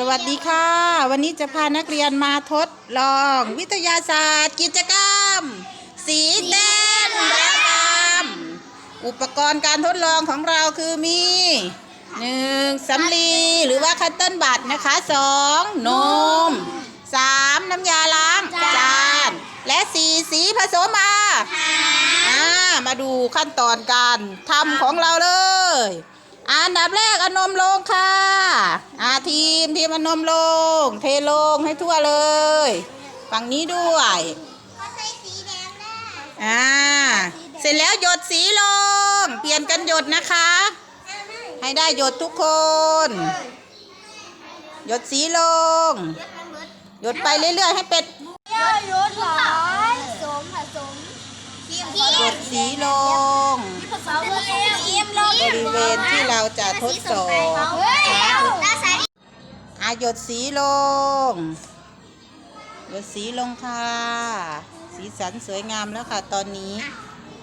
สวัสดีค่ะ วันนี้จะพานักเรียนมาทดลองวิทยาศาสตร์ กิจกรรม สีเต้นระบำอุปกรณ์การทดลองของเราคือมีหนึ่งสำลีหรือว่าคัตเติ้ลบัตนะคะสองนมสามน้ำยาล้างจาน และสี่สีผสมมาามาดูขั้นตอนการทำของเราเลย อันดับแรกเอานมลงค่ะอาทีมทีมเอานมลง เทลงให้ทั่วเลย ฝั่งนี้ด้วยเขาใช้สีแดงได้อ่าเสร็จแล้วหยดสีลง เปลี่ยนกันหยดนะคะ ให้ได้หยดทุกคน หยดสีลง หยดไปเรื่อยๆให้เป็ดเยอะรถหลายผสมผสมทีมหยดสีลงผสมทีมลงบริเวณที่เรา จะทดสอบเฮ้ยตาใสอาหยดสีลง หยดสีลงค่ะ สีสันสวยงามแล้วค่ะ ตอนนี้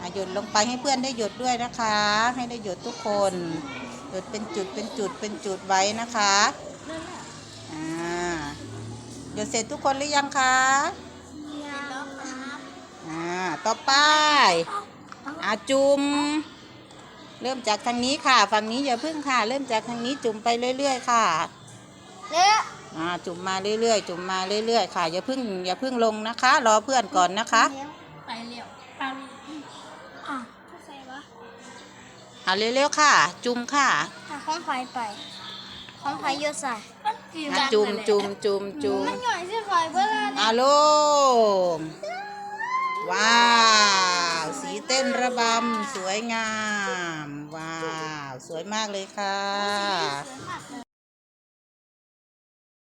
อาหยดลงไปให้เพื่อนได้หยดด้วยนะคะ ให้ได้หยดทุกคน หยดเป็นจุดเป็นจุดเป็นจุดไว้นะคะอ่าหยดเสร็จทุกคนหรือยังคะอ่าต่อไปอาจุม เริ่มจากทางนี้ค่ะ ฝั่งนี้อย่าพึ่งค่ะ เริ่มจากทางนี้จุ่มไปเรื่อย ๆ ค่ะเละอ่าจุ่มมาเรื่อยๆ จุ่มมาเรื่อย ๆ ค่ะ อย่าเพึ่งอย่าเพึ่งลงนะคะ รอเพื่อนก่อนนะคะไปเร็วปังอะใส่วะเอาเร็วๆค่ะ จุ่มค่ะห้องไฟไปห้องไฟโยใส่อะจุ่มจุ่มจุ่มจุ่มมันหน่อยสิไฟเพื่อนอาลง ระบำสวยงาม ว้าว สวยมากเลยค่ะ